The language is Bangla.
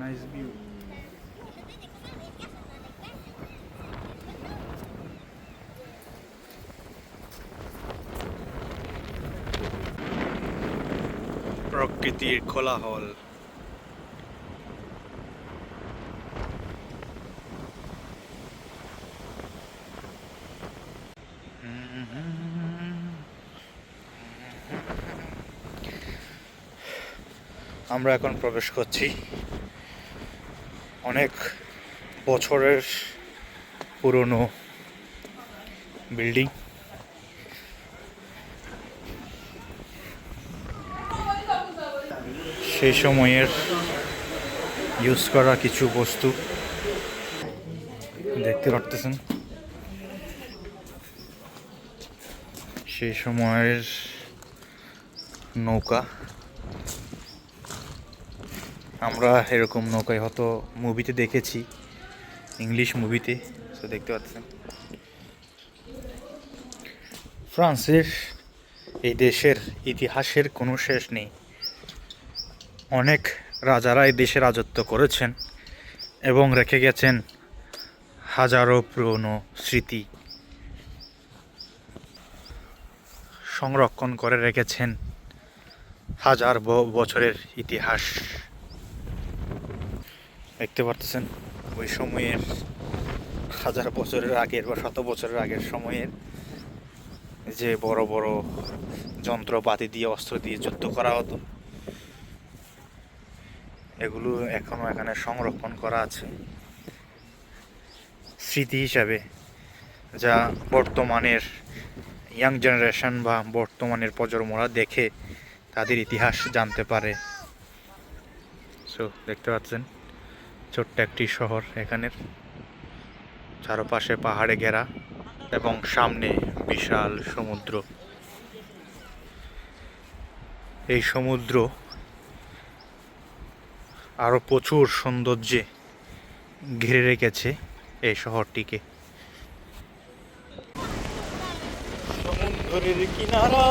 নাইস ভিউ প্রকৃতির কোলাহল। আমরা এখন প্রবেশ করছি। অনেক বছরের পুরনো বিল্ডিং। সেই সময়ের ইউজ করা কিছু বস্তু। দেখতে পারতেছেন? সেই সময়ের নৌকা। আমরা এরকম নৌকায় হয়তো মুভিতে দেখেছি ইংলিশ মুভিতে তো দেখতে পাচ্ছেন। ফ্রান্সের এই দেশের ইতিহাসের কোনো শেষ নেই। অনেক রাজারা এই দেশে রাজত্ব করেছেন এবং রেখে গেছেন হাজারো পুরনো স্মৃতি। সংরক্ষণ করে রেখেছেন হাজার বছরের ইতিহাস। দেখতে পারতেছেন। ওই সময়ের হাজার বছরের আগের বা শত বছরের আগের সময়ের যে বড় বড় যন্ত্রপাতি দিয়ে, অস্ত্র দিয়ে যুদ্ধ করা হতো। এগুলো এখনও এখানে সংরক্ষণ করা আছে। স্মৃতি হিসাবে যা বর্তমানের ইয়াং জেনারেশন বা বর্তমানের প্রজন্মরা দেখে তাদের ইতিহাস জানতে পারে। সো দেখতে পাচ্ছেন। ছোট্ট একটি শহর এখানের। চারপাশে পাহাড়ে ঘেরা এবং সামনে বিশাল সমুদ্র। এই সমুদ্র আরও প্রচুর সৌন্দর্যে ঘিরে রেখেছে এই শহরটিকে। সমুদ্রের কিনারা